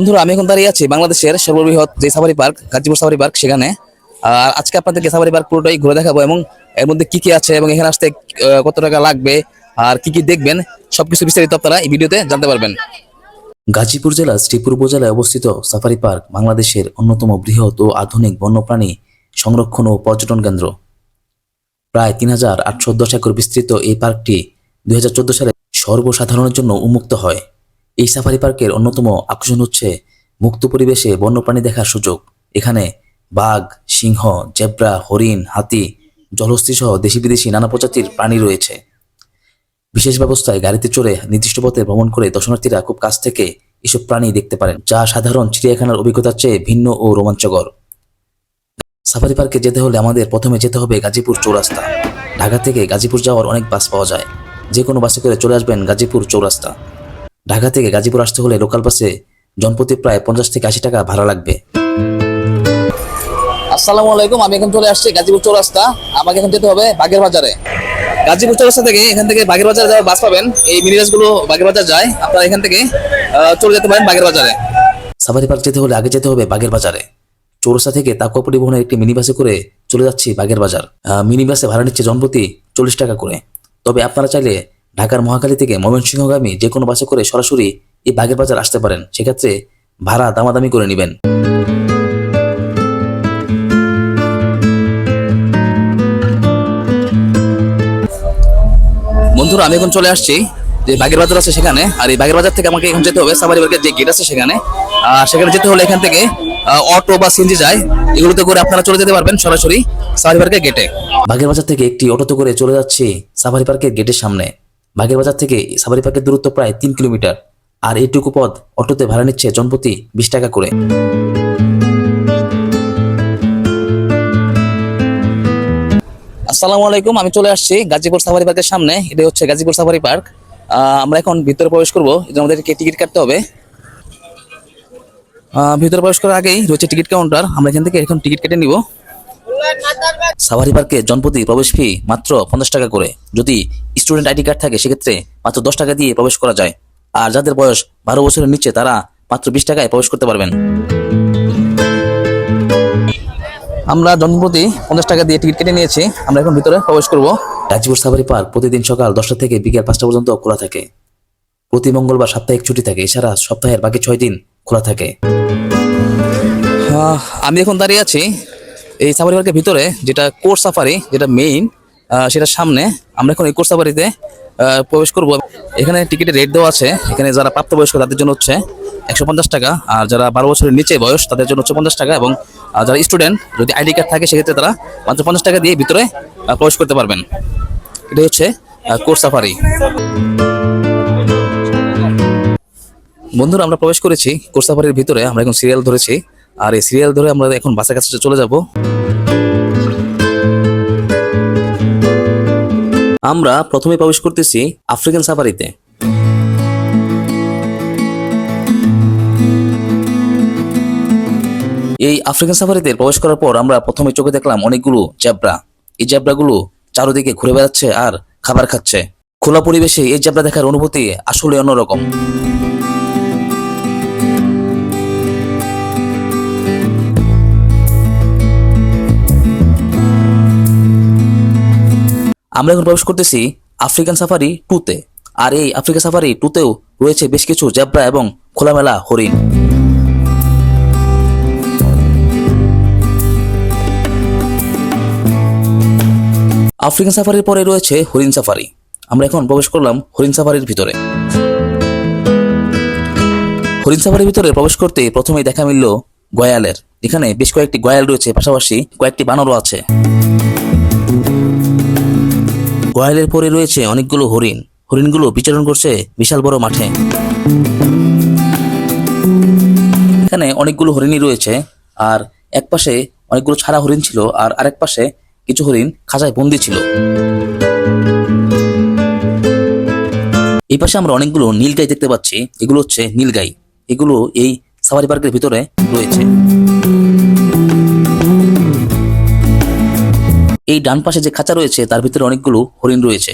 বন্ধুরা, আমি এখন দাঁড়িয়ে আছি বাংলাদেশের সর্ববৃহৎ যে safari park, Gazipur safari park সেখানে। আর আজকে আপনাদেরকে সাফারি পার্ক পুরোটাই ঘুরে দেখাবো এবং এর মধ্যে কি কি আছে এবং এখানে আসতে কত টাকা লাগবে আর কি কি দেখবেন, সবকিছু বিস্তারিত আপনারা এই ভিডিওতে জানতে পারবেন। গাজীপুর জেলার শ্রীপুর উপজেলায় অবস্থিত সাফারি পার্ক বাংলাদেশের অন্যতম বৃহৎ ও আধুনিক বন্যপ্রাণী সংরক্ষণ ও পর্যটন কেন্দ্র। প্রায় তিন হাজার আটশো দশ একর বিস্তৃত এই পার্কটি দুই হাজার চোদ্দ সালে সর্বসাধারণের জন্য উন্মুক্ত হয়। এই সাফারি পার্কের অন্যতম আকর্ষণ হচ্ছে মুক্ত পরিবেশে বন্যপ্রাণী দেখার সুযোগ। এখানে বাঘ, সিংহ, জেব্রা, হরিণ, হাতি, জলহস্তী সহ দেশি বিদেশি নানা প্রজাতির প্রাণী রয়েছে। বিশেষ ব্যবস্থায় গাড়িতে চড়ে নির্দিষ্ট পথে ভ্রমণ করে দর্শনার্থীরা খুব কাছ থেকে এসব প্রাণী দেখতে পারেন, যা সাধারণ চিড়িয়াখানার অভিজ্ঞতার চেয়ে ভিন্ন ও রোমাঞ্চকর। সাফারি পার্কে যেতে হলে আমাদের প্রথমে যেতে হবে গাজীপুর চৌরাস্তা। ঢাকা থেকে গাজীপুর যাওয়ার অনেক বাস পাওয়া যায়। যে কোনো বাসে করে চলে আসবেন গাজীপুর চৌরাস্তা। ঢাকা থেকে গাজীপুর আসতে হলে লোকাল বাসে জনপ্রতি প্রায় পঞ্চাশ থেকে আশি টাকা ভাড়া লাগবে। আসসালামু আলাইকুম আমি এখন চলে আসছি গাজীপুর চৌরাস্তা। আমাকে এখন যেতে হবে বাগের বাজারে। গাজীপুর চৌরাস্তা থেকে এখান থেকে বাগের বাজারে যাওয়ার বাস পাবেন। এই মিনি বাসগুলো বাগের বাজার যায়। আপনারা এখান থেকে চলে যেতে পারেন বাগের বাজারে। সাফারি পার্ক যেতে হলে আগে যেতে হবে বাগের বাজারে। চৌরাস্তা থেকে তাকুয়া পরিবহনের একটি মিনি বাসে করে চলে যাচ্ছি বাগের বাজার। মিনি বাসে ভাড়া নিচ্ছে জনপ্রতি চল্লিশ টাকা করে। তবে আপনারা চাইলে ঢাকার মহাখালী থেকে ময়মনসিংহগামী যে কোনো বাসে করে সরাসরি এই বাগের বাজার আসতে পারেন। সেক্ষেত্রে ভাড়া দামাদামি করে নেবেন। বন্ধুরা, আমি এখন চলে আসছি যে বাগের বাজার আছে সেখানে। আর এই বাগের বাজার থেকে আমাকে এখন যেতে হবে সাফারি পার্কের যে গেট আছে সেখানে। আর সেখানে যেতে হলে এখান থেকে অটো বা সিএনজি যায়, এগুলোতে করে আপনারা চলে যেতে পারবেন সরাসরি সাফারি পার্কের গেটে বাগের বাজার থেকে একটি অটোতে করে চলে যাচ্ছি সাফারি পার্কের গেটের সামনে। বাগের বাজার থেকে সাবারি পার্কের দূরত্ব প্রায় তিন কিলোমিটার। আর এইটুকু পথ অটোতে ভাড়া নিচ্ছে জনপ্রতি বিশ টাকা করে। আসসালামু আলাইকুম, আমি চলে আসছি গাজীপুর সাফারি পার্কের সামনে। এটা হচ্ছে গাজীপুর সাফারি পার্ক। আমরা এখন ভিতরে প্রবেশ করব। জন্য আমাদেরকে টিকিট কাটতে হবে। ভিতরে প্রবেশ করার আগেই রয়েছে টিকিট কাউন্টার। আমরা এখান থেকে এখন টিকিট কেটে নিব। সাফারি পার্কে জনপ্রতি প্রবেশ ফি মাত্র পঞ্চাশ টাকা করে। যদি স্টুডেন্ট আইডি কার্ড থাকে, সেক্ষেত্রে মাত্র দশ টাকা দিয়ে প্রবেশ করা যায়। আর যাদের বয়স বারো বছরের নিচে, তারা মাত্র বিশ টাকায় প্রবেশ করতে পারবেন। আমরা জনপ্রতি পঞ্চাশ টাকা দিয়ে টিকিট কেটে নিয়েছি। আমরা এখন ভিতরে প্রবেশ করব। গাজীপুর সাভারি পার্ক প্রতিদিন সকাল দশটা থেকে বিকেল পাঁচটা পর্যন্ত খোলা থাকে। প্রতি মঙ্গলবার সাপ্তাহিক ছুটি থাকে। এছাড়া সপ্তাহের বাকি ছয় দিন খোলা থাকে। আমি এখন দাঁড়িয়ে আছি এই সাফারি পার্কের ভিতরে যেটা কোর সাফারি, যেটা মেইন সেটার সামনে। আমরা এখন এই কোর সাফারিতে প্রবেশ করব। এখানে টিকিটের রেট দেওয়া আছে। এখানে যারা প্রাপ্তবয়স্ক, তাদের জন্য হচ্ছে একশো পঞ্চাশ টাকা। আর যারা বারো বছরের নিচে বয়স, তাদের জন্য হচ্ছে পঞ্চাশ টাকা। এবং যারা স্টুডেন্ট যদি আইডি কার্ড থাকে, সেক্ষেত্রে তারা মাত্র পঞ্চাশ টাকা দিয়ে ভিতরে প্রবেশ করতে পারবেন। এটা হচ্ছে কোর সাফারি। বন্ধুরা, আমরা প্রবেশ করেছি কোর সাফারির ভিতরে। আমরা এখন সিরিয়াল ধরেছি। আর এই সিরিয়াল ধরে আমরা এখন বাসের কাছে চলে যাব। আমরা প্রথমে প্রবেশ করতেছি আফ্রিকান সাফারিতে। এই আফ্রিকান সাফারিতে প্রবেশ করার পর আমরা প্রথমে চোখে দেখলাম অনেকগুলো জ্যাবরা এই জ্যাবরাগুলো চারদিকে ঘুরে বেড়াচ্ছে আর খাবার খাচ্ছে। খোলা পরিবেশে এই জ্যাবরা দেখার অনুভূতি আসলে অন্যরকম। আমরা এখন প্রবেশ করতেছি আফ্রিকান সাফারি টুতে। আর এই আফ্রিকা সাফারি টুতেও রয়েছে বেশ কিছু জ্যাবরা এবং খোলামেলা হরিণ। আফ্রিকান সাফারির পরে রয়েছে হরিণ সাফারি। আমরা এখন প্রবেশ করলাম হরিণ সাফারির ভিতরে। হরিণ সাফারির ভিতরে প্রবেশ করতে প্রথমেই দেখা মিলল গয়ালের। এখানে বেশ কয়েকটি গয়াল রয়েছে, পাশাপাশি কয়েকটি বানরও আছে। গয়ালের পরে রয়েছে অনেকগুলো হরিণ। হরিণগুলো বিচরণ করছে বিশাল বড় মাঠে। এখানে অনেকগুলো হরিণই রয়েছে, আর এক পাশে অনেকগুলো ছাড়া হরিণ ছিল, আর আরেক পাশে কিছু হরিণ খাঁচায় বন্দি ছিল। এই পাশে আমরা অনেকগুলো নীলগাই দেখতে পাচ্ছি, এগুলো হচ্ছে নীলগাই এগুলো এই সাফারি পার্কের ভিতরে রয়েছে। এই ডান পাশে যে খাঁচা রয়েছে, তার ভিতরে অনেকগুলো হরিণ রয়েছে।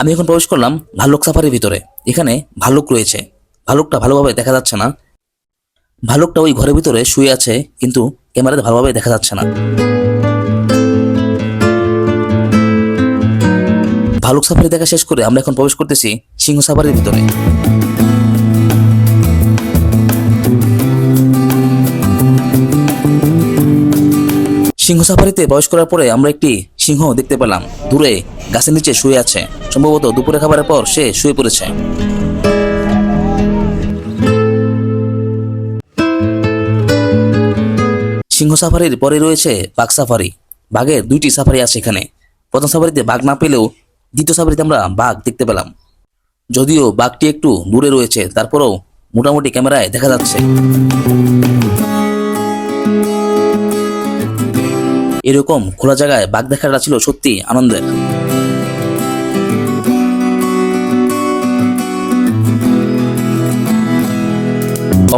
আমি এখন প্রবেশ করলাম ভাল্লুক সাফারির ভিতরে। এখানে ভাল্লুক রয়েছে। ভাল্লুকটা ভালোভাবে দেখা যাচ্ছে না। ভাল্লুকটা ওই ঘরের ভিতরে শুয়ে আছে, কিন্তু ক্যামেরাতে ভালোভাবে দেখা যাচ্ছে না। ভালুক সাফারি দেখা শেষ করে আমরা এখন প্রবেশ করতেছি সিংহ সাফারির ভিতরে। সিংহ সাফারিতে প্রবেশ করার পরে আমরা একটি সিংহ দেখতে পেলাম। দূরে গাছের নিচে শুয়ে আছে। সম্ভবত দুপুরে খাবারের পর সে শুয়ে পড়েছে। সিংহ সাফারির পরে রয়েছে বাঘ সাফারি। বাঘের দুইটি সাফারি আছে এখানে। প্রথম সাফারিতে বাঘ না পেলেও দ্বিতীয় সাফারিতে আমরা বাঘ দেখতে পেলাম। যদিও বাঘটি একটু দূরে রয়েছে, তারপরেও মোটামুটি ক্যামেরায় দেখা যাচ্ছে। এরকম খোলা জায়গায় বাঘ দেখাটা ছিল সত্যি আনন্দের।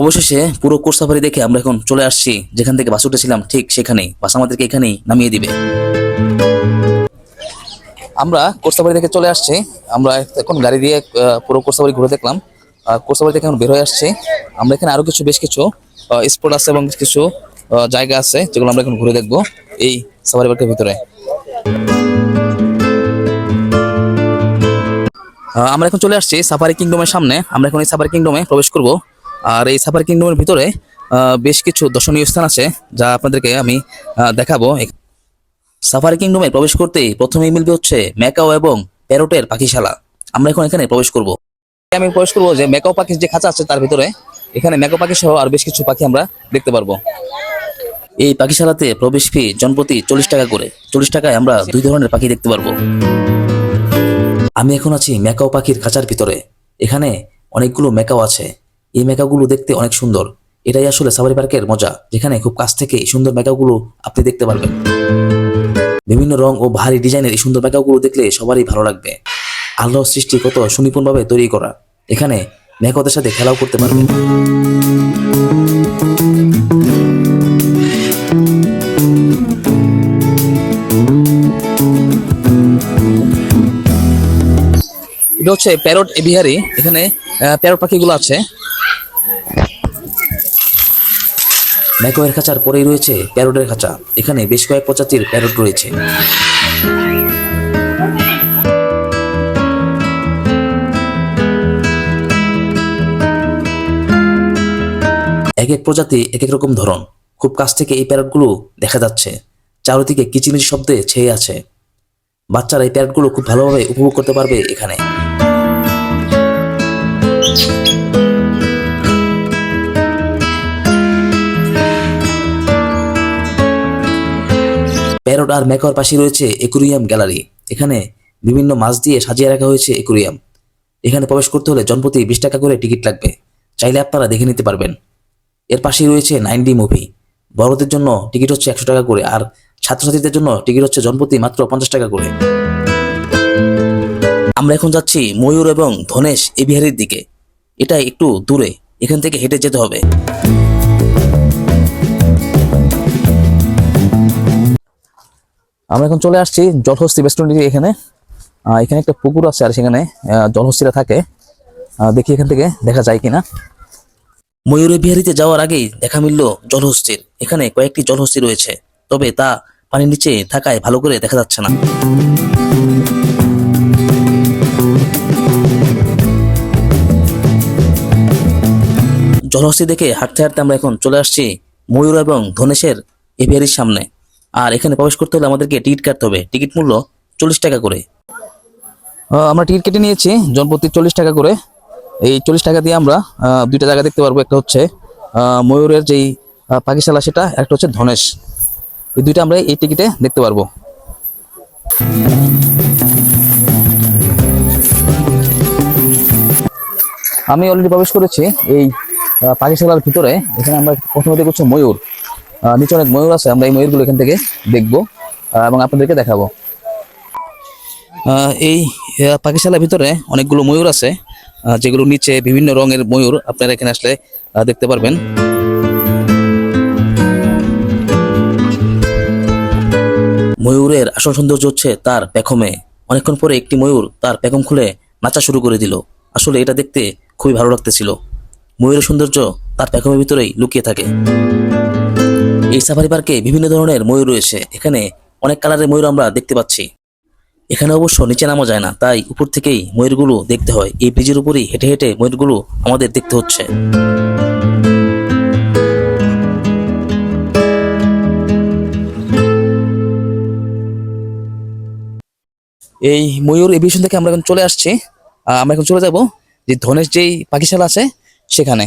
অবশেষে পুরো কোর্স সাফারি দেখে আমরা এখন চলে আসছি। যেখান থেকে বাস উঠেছিলাম, ঠিক সেখানেই। বাস আমাদেরকে এখানেই নামিয়ে দিবে। আমরা কোর্সাবাড়ি থেকে চলে আসছি। আমরা এখন গাড়ি দিয়ে পুরো কোর্সাবাড়ি ঘুরে দেখলাম। কোর্সাবাড়ি থেকে এখন বের হয়ে আসছি। আমরা এখানে আরও কিছু, বেশ কিছু স্পট আছে এবং কিছু জায়গা আছে, যেগুলো আমরা এখন ঘুরে দেখব। এই সাফারি পার্কের ভিতরে। আমরা এখন চলে আসছি সাফারি কিংডমের সামনে। আমরা এখন এই সাফারি কিংডমে প্রবেশ করব। আর এই সাফারি কিংডমের ভিতরে বেশ কিছু দর্শনীয় স্থান আছে যা আপনাদেরকে আমি দেখাবো। সাফারি কিংডমে প্রবেশ করতেই প্রথমেই মিলবে হচ্ছে ম্যাকাও এবং প্যারোটের পাখিশালা। আমরা এখন এখানে প্রবেশ করব। আমি প্রবেশ করব যে ম্যাকাও পাখির যে খাঁচা আছে তার ভিতরে, এখানে ম্যাকাও পাখি সহ আর বেশ কিছু পাখি আমরা দেখতে পারব। এই পাখিশালাতে প্রবেশ ফি জনপ্রতি চল্লিশ টাকা করে। চল্লিশ টাকায় আমরা দুই ধরনের পাখি দেখতে পারব। আমি এখন আছি ম্যাকাও পাখির খাঁচার ভিতরে। এখানে অনেকগুলো ম্যাকাও আছে। এই ম্যাকাওগুলো দেখতে অনেক সুন্দর। এটাই আসলে সাফারি পার্কের মজা, যেখানে খুব কাছ থেকে এই সুন্দর ম্যাকাওগুলো আপনি দেখতে পারবেন। বিভিন্ন রং ও ভারী ডিজাইনের এই সুন্দর ম্যাকাওগুলো দেখলে সবারই ভালো লাগবে। আল্লাহ সৃষ্টি কত সুনিপুণভাবে তৈরি করা। এখানে ম্যাকাওদের সাথে খেলাও করতে পারবেন। এটা হচ্ছে প্যারট এভিহারি এখানে প্যারট পাখিগুলো আছে। ম্যাকোয়ের খাঁচার পরেই রয়েছে প্যারোটের খাঁচা। এখানে বেশ কয়েক প্রজাতির প্যারট রয়েছে। এক এক প্রজাতি, এক এক রকম ধরন। খুব কাছ থেকে এই প্যারটগুলো দেখা যাচ্ছে। চারদিকে কিচিমিচি শব্দে ছেয়ে আছে। বাচ্চারা এই প্যারেডগুলো খুব ভালোভাবে উপভোগ করতে পারবে এখানে। প্যারট আর ম্যাকর পাশে রয়েছে একুরিয়াম গ্যালারি। এখানে বিভিন্ন মাছ দিয়ে সাজিয়ে রাখা হয়েছে একুরিয়াম। এখানে প্রবেশ করতে হলে জনপ্রতি বিশ টাকা করে টিকিট লাগবে। চাইলে আপনারা দেখে নিতে পারবেন। এর পাশেই রয়েছে নাইন ডি মুভি। বড়দের জন্য টিকিট হচ্ছে একশো টাকা করে। আর ছাত্রছাত্রীদের জন্য টিকিট হচ্ছে জনপ্রতি মাত্র পঞ্চাশ টাকা করে। আমরা এখন যাচ্ছি ময়ূর এবং ধনেশ এ বিহারের দিকে। এটা একটু দূরে, এখান থেকে হেঁটে যেতে হবে। আমরা এখন চলে আসছি জলহস্তি রেস্টুরেন্টের এখানে। এখানে একটা পুকুর আছে আর সেখানে জলহস্তিরা থাকে। দেখি এখান থেকে দেখা যায় কিনা। ময়ূরে বিহারিতে যাওয়ার আগেই দেখা মিলল জলহস্তির। এখানে কয়েকটি জলহস্তি রয়েছে। তবে তা পানির নিচে থাকায় ভালো করে দেখা যাচ্ছে না। জলহস্তি দেখে হাঁটতে হাঁটতে আমরা এখন চলে আসছি ময়ূর এবং ধনেশের এভিয়ারির সামনে। আর এখানে প্রবেশ করতে হলে আমাদেরকে টিকিট কাটতে হবে। টিকিট মূল্য চল্লিশ টাকা করে। আমরা টিকিট কেটে নিয়েছি, জনপ্রতি চল্লিশ টাকা করে। এই চল্লিশ টাকা দিয়ে আমরা দুইটা জায়গা দেখতে পারব। একটা হচ্ছে ময়ূরের যেই পাখিশালা, সেটা একটা হচ্ছে ধনেশ। এই দুইটা আমরা এই টিকিটে দেখতে পারব। আমি অলরেডি প্রবেশ করেছি এই পাখিশালার ভিতরে। এখানে আমরা প্রথমে হচ্ছে ময়ূর। নিচে অনেক ময়ূর আছে, আমরা এই ময়ূরগুলো এখান থেকে দেখব এবং আপনাদেরকে দেখাবো। এই পাখিশালার ভিতরে অনেকগুলো ময়ূর আছে যেগুলো নিচে বিভিন্ন রঙের ময়ূর আপনারা এখানে আসলে দেখতে পারবেন। ময়ূরের আসল সৌন্দর্য হচ্ছে তার পেখমে। অনেকক্ষণ পরে একটি ময়ূর তার পেখম খুলে নাচা শুরু করে দিল। আসলে এটা দেখতে খুবই ভালো লাগতেছিল। ময়ূরের সৌন্দর্য তার পেখমের ভিতরেই লুকিয়ে থাকে। এই সাফারি পার্কে বিভিন্ন ধরনের ময়ূর রয়েছে। এখানে অনেক কালারের ময়ূর আমরা দেখতে পাচ্ছি। এখানে অবশ্য নিচে নামা যায় না, তাই উপর থেকেই ময়ূরগুলো দেখতে হয়। এই ব্রিজের উপরই হেঁটে হেঁটে ময়ূরগুলো আমাদের দেখতে হচ্ছে। এই ময়ূর এভিয়েশন থেকে আমরা এখন চলে আসছি। আমরা এখন চলে যাব যে ধনেশ যেই পাখিশালা আছে সেখানে।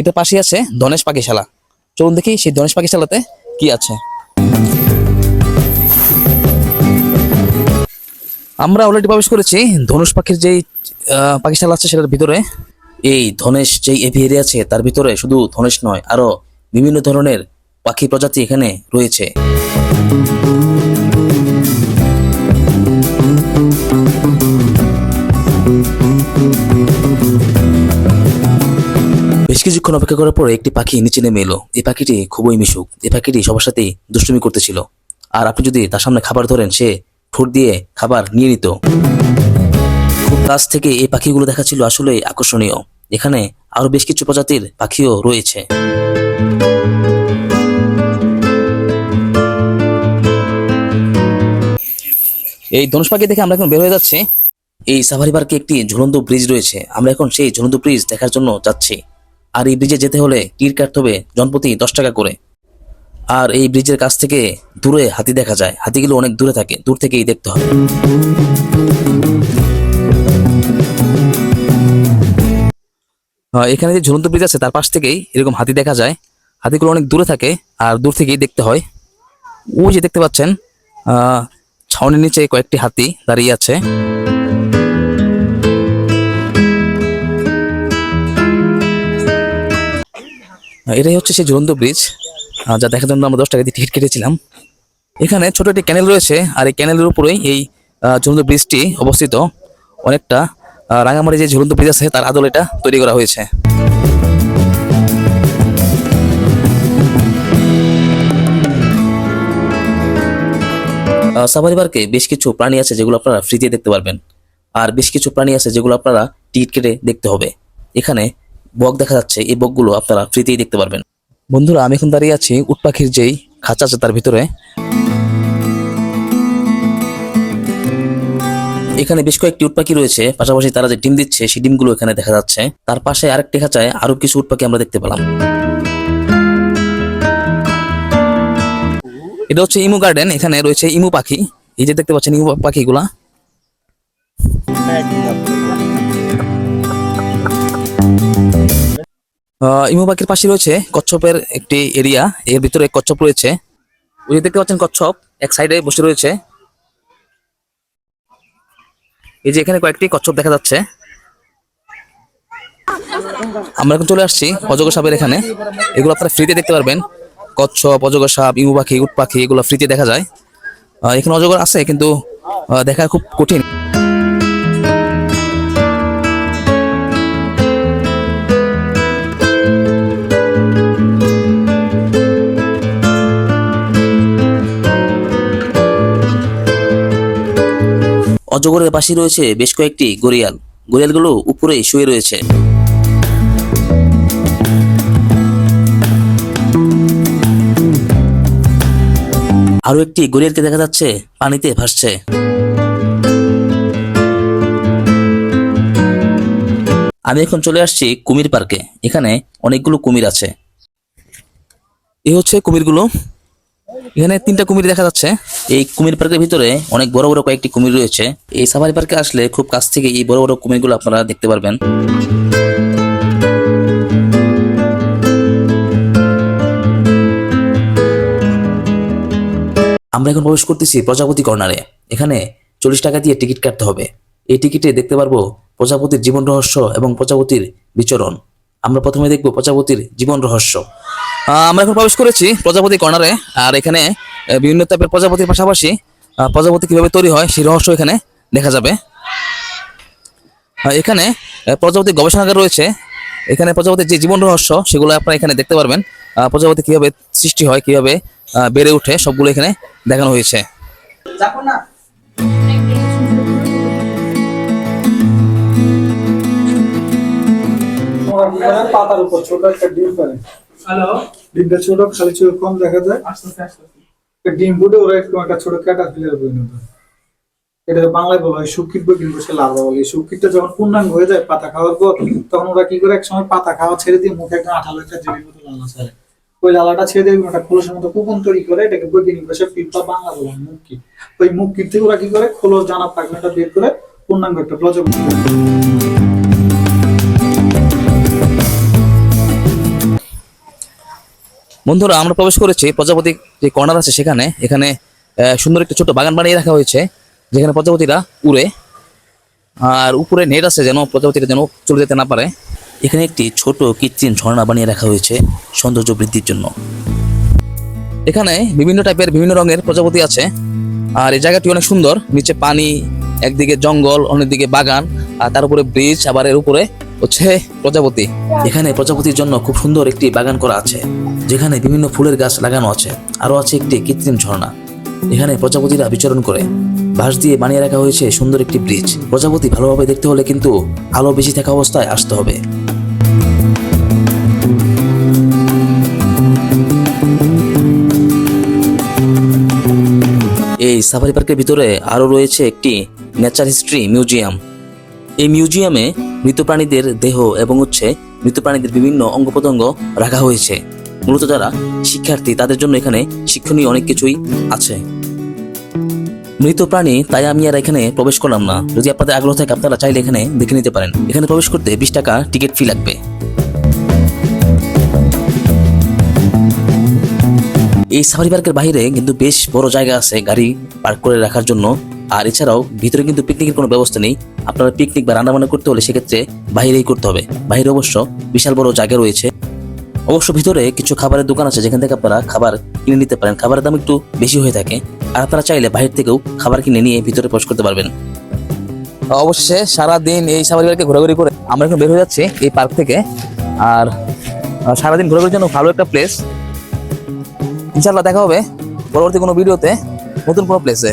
এটা পাশে আছে ধনেশ পাখিশালা। চলুন দেখি সেই ধনেশ পাখিশালাতে কি আছে। আমরা অলরেডি প্রবেশ করেছি ধনুষ পাখির যেই পাখিশালা আছে সেটার ভিতরে। এই ধনেশ যেই এভিয়ারি আছে তার ভিতরে শুধু ধনেশ নয়, আরও বিভিন্ন ধরনের পাখি প্রজাতি এখানে রয়েছে। বেশ কিছুক্ষণ অপেক্ষা করার পরে একটি পাখি নিচে নেমে এলো। এই পাখিটি খুবই মিশুক। এই পাখিটি সবার সাথেই দুষ্টুমি করতেছিল। আর আপনি যদি তার সামনে খাবার ধরেন, সে ঠোঁট দিয়ে খাবার নিয়ে নিত। খুব কাছ থেকে এই পাখিগুলো দেখা ছিল আসলেই আকর্ষণীয়। এখানে আরও বেশ কিছু প্রজাতির পাখিও রয়েছে। এই ধনুষ পাখি দেখে আমরা এখন বের হয়ে যাচ্ছি। এই সাফারি পার্কে একটি ঝুলন্ত ব্রিজ রয়েছে। আমরা এখন সেই ঝুলন্ত ব্রিজ দেখার জন্য যাচ্ছি। আর এই ব্রিজে যেতে হলে টিকিট কাটতে হবে জনপ্রতি দশ টাকা করে। আর এই ব্রিজের কাছ থেকে দূরে হাতি দেখা যায়। হাতিগুলো অনেক দূরে থাকে দূর থেকেই দেখতে আহ, এখানে যে ঝুলন্ত ব্রিজ আছে তার পাশ থেকেই এরকম হাতি দেখা যায়। হাতিগুলো অনেক দূরে থাকে আর দূর থেকেই দেখতে হয়। ওই যে দেখতে পাচ্ছেন ছাউনির নিচে কয়েকটি হাতি দাঁড়িয়ে আছে। এটাই হচ্ছে সেই ঝুলন্ত ব্রিজ যা দেখার জন্য আমরা দশ টাকা দিয়ে টিকিট কেটেছিলাম। এখানে ছোট একটি ক্যানেল রয়েছে, আর এই ক্যানেলের উপরেই এই ঝুলন্ত ব্রিজটি অবস্থিত। অনেকটা রাঙামাটি যে ঝুলন্ত ব্রিজ আছে, তার আদল এটা তৈরি করা হয়েছে। সাফারি পার্কে বেশ কিছু প্রাণী আছে যেগুলো আপনারা ফ্রিতে দেখতে পারবেন। আর বেশ কিছু প্রাণী আছে যেগুলো আপনারা টিকিট কেটে দেখতে হবে। এখানে বক দেখা যাচ্ছে, এই বকগুলো আপনারা ফ্রিতেই দেখতে পারবেন। বন্ধুরা, আমি এখন দাঁড়িয়ে আছি উট পাখির যেই খাঁচা আছে তার ভিতরে। এখানে বেশ কয়েকটি উট পাখি রয়েছে, পাশাপাশি তারা যে ডিম দিচ্ছে, সেই ডিমগুলো এখানে দেখা যাচ্ছে। তার পাশে আরেকটি খাঁচায় আরও কিছু উট পাখি আমরা দেখতে পেলাম। এটা হচ্ছে ইমু গার্ডেন, এখানে রয়েছে ইমু পাখি। এই যে দেখতে পাচ্ছেন ইমু পাখিগুলা। ইমু পাখির পাশে রয়েছে কচ্ছপের একটি এরিয়া। এর ভিতরে কচ্ছপ রয়েছে। ওই দেখতে পাচ্ছেন কচ্ছপ, এক সাইডে বসে রয়েছে। এই যে এখানে কয়েকটি কচ্ছপ দেখা যাচ্ছে। আমরা এখন চলে আসছি অজগর সাপের এখানে। এগুলো আপনারা ফ্রিতে দেখতে পারবেন। কচ্ছপ, অজগর সাপ, ইমু পাখি, উট পাখি, এগুলো ফ্রিতে দেখা যায়। এখানে অজগর আছে, কিন্তু দেখা খুব কঠিন। অজগরের পাশে রয়েছে বেশ কয়েকটি গরিয়াল গরিয়ালগুলো উপরে শুয়ে রয়েছে। আরও একটি গরিয়ালকে দেখা যাচ্ছে, পানিতে ভাসছে। আমি এখন চলে আসছি কুমির পার্কে। এখানে অনেকগুলো কুমির আছে। এ হচ্ছে কুমিরগুলো। এখানে তিনটা কুমির দেখা যাচ্ছে। এই কুমির পার্কের ভিতরে অনেক বড় বড় কয়েকটি কুমির রয়েছে। এই সাফারি পার্কে আসলে খুব কাছ থেকে এই বড় বড় কুমিরগুলো আপনারা দেখতে পারবেন। আমরা এখন প্রবেশ করতেছি প্রজাপতি কর্নারে। এখানে চল্লিশ টাকা দিয়ে টিকিট কাটতে হবে। এই টিকিটে দেখতে পারব প্রজাপতির জীবন রহস্য এবং প্রজাপতির বিচরণ। আমরা প্রথমে দেখব প্রজাপতির জীবন রহস্য। আমরা এখন প্রবেশ করেছি প্রজাপতি কর্নারে আর এখানে বিভিন্ন টাইপের প্রজাপতির পাশাপাশি প্রজাপতি কীভাবে তৈরি হয় সেই রহস্য এখানে দেখা যাবে। এখানে প্রজাপতির গবেষণাগার রয়েছে। এখানে প্রজাপতির যে জীবন রহস্য সেগুলো আপনারা এখানে দেখতে পারবেন। প্রজাপতি কীভাবে সৃষ্টি হয় কীভাবে বেড়ে ওঠে সবগুলো এখানে দেখানো হয়েছে। পাতার উপর ছোট একটা ডিম হ্যালো ডিমটা ছোট খালি চোখ কম দেখা যায়। ডিম ফুটে ওরা একটু একটা ছোট ক্যাটারপিলার পরিণত। এটা বাংলায় বলা হয় শুকির বই কিন্তু সে লার্ভা বলে। এই যখন পূর্ণাঙ্গ হয়ে যায় পাতা খাওয়ার পর তখন ওরা কি করে এক সময় পাতা খাওয়া ছেড়ে দিয়ে মুখে একটা আঠালো একটা জেলির মতো লালা ছাড়ে। ওই লালাটা ছেড়ে দিয়ে একটা খোলসের মতো কুকুন তৈরি করে এটাকে বৈজ্ঞানিক ভাষায় পিপা বাংলা বলা হয় মুক্কি। ওই মুক্তির থেকে ওরা কি করে? খোলস জানা পাখনাটা বের করে পূর্ণাঙ্গ একটা প্রজাপতি বন্ধুরা, আমরা প্রবেশ করেছি প্রজাপতি যে কর্নার আছে সেখানে। এখানে সুন্দর একটা ছোট বাগান বানিয়ে রাখা হয়েছে, যেখানে প্রজাপতিরা উড়ে। আর উপরে নেট আছে যেন প্রজাপতিরা যেন চলে যেতে না পারে। এখানে একটি ছোট কৃত্রিম ঝর্ণা বানিয়ে রাখা হয়েছে সৌন্দর্য বৃদ্ধির জন্য। এখানে বিভিন্ন টাইপের বিভিন্ন রঙের প্রজাপতি আছে। আর এই জায়গাটি অনেক সুন্দর। নিচে পানি, একদিকে জঙ্গল, অন্যদিকে বাগান, আর তার উপরে ব্রিজ, আবার এর উপরে হচ্ছে প্রজাপতি। এখানে প্রজাপতির জন্য খুব সুন্দর একটি বাগান করা আছে, যেখানে বিভিন্ন ফুলের গাছ লাগানো আছে, আরও আছে একটি কৃত্রিম ঝর্ণা। এখানে প্রজাপতিরা বিচরণ করে। বাঁশ দিয়ে বানিয়ে রাখা হয়েছে সুন্দর একটি ব্রিজ। প্রজাপতি ভালোভাবে দেখতে হলে কিন্তু আলো বেশি থাকা অবস্থায় আসতে হবে। এই সাফারি পার্কের ভিতরে আরও রয়েছে একটি নেচার হিস্ট্রি মিউজিয়াম। এই মিউজিয়ামে মৃত প্রাণীদের দেহ এবং হচ্ছে মৃত প্রাণীদের বিভিন্ন অঙ্গ প্রত্যঙ্গ রাখা হয়েছে। মূলত যারা শিক্ষার্থী, তাদের জন্য এখানে শিক্ষণীয় অনেক কিছুই আছে। মৃত প্রাণী তাই আমি আর এখানে প্রবেশ করলাম না। যদি আপনাদের আগ্রহ থাকে, আপনারা চাইলে এখানে দেখে নিতে পারেন। এখানে প্রবেশ করতে বিশ টাকা টিকিট ফি লাগবে। এই সাফারি পার্কের বাইরে কিন্তু বেশ বড় জায়গা আছে গাড়ি পার্ক করে রাখার জন্য। আর এছাড়াও ভিতরে কিন্তু পিকনিকের কোনো ব্যবস্থা নেই। আপনারা পিকনিক বা রান্নাবান্না করতে হলে সেক্ষেত্রে বাইরেই করতে হবে। বাইরে অবশ্য বিশাল বড় জায়গা রয়েছে। অবশ্য ভিতরে কিছু খাবারের দোকান আছে, যেখান থেকে আপনারা খাবার কিনে নিতে পারেন। খাবারের দাম একটু বেশি হয়ে থাকে। আর আপনারা চাইলে বাইরে থেকেও খাবার কিনে নিয়ে ভিতরে প্রবেশ করতে পারবেন। অবশেষে সারাদিন এই সাফারি পার্কে ঘোরাঘুরি করে আমরা এখন বের হয়ে যাচ্ছি এই পার্ক থেকে। আর সারাদিন ঘোরাঘুরির জন্য ভালো একটা প্লেস ইনশাল্লাহ দেখা হবে। পরবর্তী কোনো ভিডিওতে নতুন কোনো প্লেসে